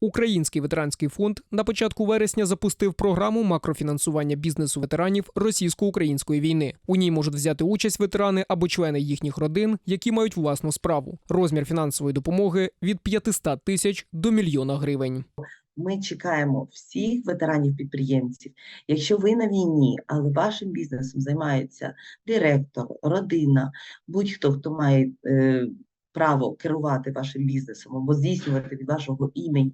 Український ветеранський фонд на початку вересня запустив програму макрофінансування бізнесу ветеранів російсько-української війни. У ній можуть взяти участь ветерани або члени їхніх родин, які мають власну справу. Розмір фінансової допомоги від 500 тисяч до мільйона гривень. Ми чекаємо всіх ветеранів-підприємців. Якщо ви на війні, але вашим бізнесом займається директор, родина, будь-хто, хто має е, право керувати вашим бізнесом або здійснювати від вашого імені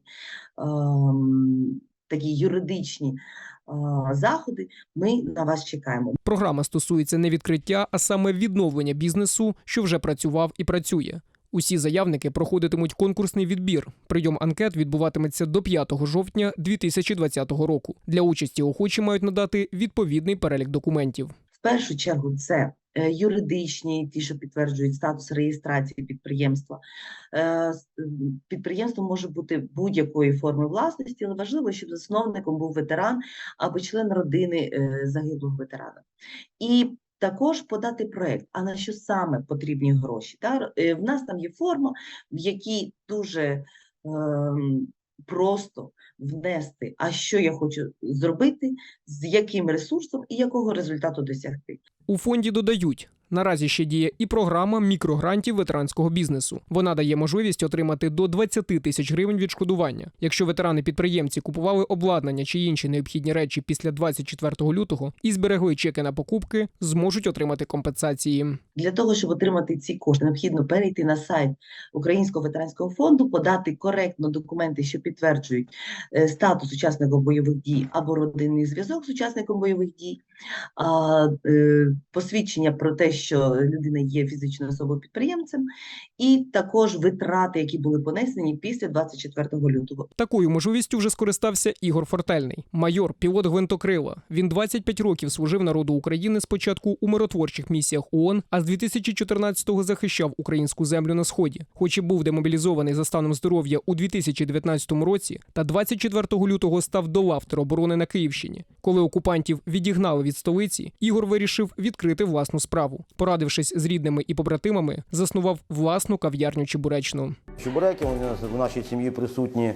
ем, такі юридичні е, заходи, ми на вас чекаємо. Програма стосується не відкриття, а саме відновлення бізнесу, що вже працював і працює. Усі заявники проходитимуть конкурсний відбір. Прийом анкет відбуватиметься до 5 жовтня 2020 року. Для участі охочі мають надати відповідний перелік документів. В першу чергу це юридичні, ті, що підтверджують статус реєстрації підприємства. Е, Підприємство може бути будь-якої форми власності, але важливо, щоб засновником був ветеран або член родини е, загиблого ветерана. І також подати проект, а на що саме потрібні гроші. Та? Е, В нас там є форма, в якій дуже ем, просто внести, а що я хочу зробити, з яким ресурсом і якого результату досягти. У фонді додають. Наразі ще діє і програма мікрогрантів ветеранського бізнесу. Вона дає можливість отримати до 20 тисяч гривень відшкодування. Якщо ветерани-підприємці купували обладнання чи інші необхідні речі після 24 лютого і зберегли чеки на покупки, зможуть отримати компенсації. Для того, щоб отримати ці кошти, необхідно перейти на сайт Українського ветеранського фонду, подати коректно документи, що підтверджують е, статус учасника бойових дій або родинний зв'язок з учасником бойових дій, е, посвідчення про те, що людина є фізичною особою підприємцем, і також витрати, які були понесені після 24 лютого. Такою можливістю вже скористався Ігор Фортельний, майор, пілот гвинтокрила. Він 25 років служив народу України спочатку у миротворчих місіях ООН, а з 2014-го захищав українську землю на сході. Хоч і був демобілізований за станом здоров'я у 2019 році, та 24 лютого став до лав тероборони на Київщині. Коли окупантів відігнали від столиці, Ігор вирішив відкрити власну справу. Порадившись з рідними і побратимами, заснував власну кав'ярню Чебуречну. Чебуреки у в нашій сім'ї присутні,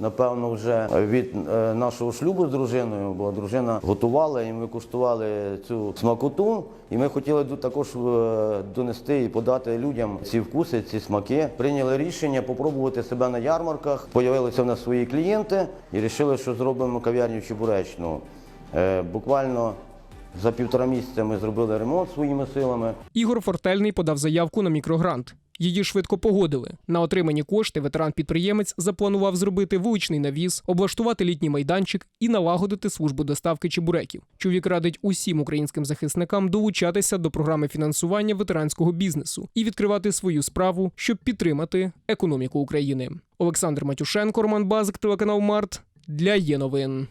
напевно, вже від е, нашого шлюбу з дружиною, бо дружина готувала і ми куштували цю смакоту. І ми хотіли також е, донести і подати людям ці вкуси, ці смаки. Прийняли рішення попробувати себе на ярмарках. Появилися в нас свої клієнти і вирішили, що зробимо кав'ярню Чебуречну. Е, Буквально за півтора місяця ми зробили ремонт своїми силами. Ігор Фортельний подав заявку на мікрогрант. Її швидко погодили. На отримані кошти ветеран-підприємець запланував зробити вуличний навіс, облаштувати літній майданчик і налагодити службу доставки чебуреків. Чоловік радить усім українським захисникам долучатися до програми фінансування ветеранського бізнесу і відкривати свою справу, щоб підтримати економіку України. Олександр Матюшенко, Роман Базик, телеканал Март для є новин.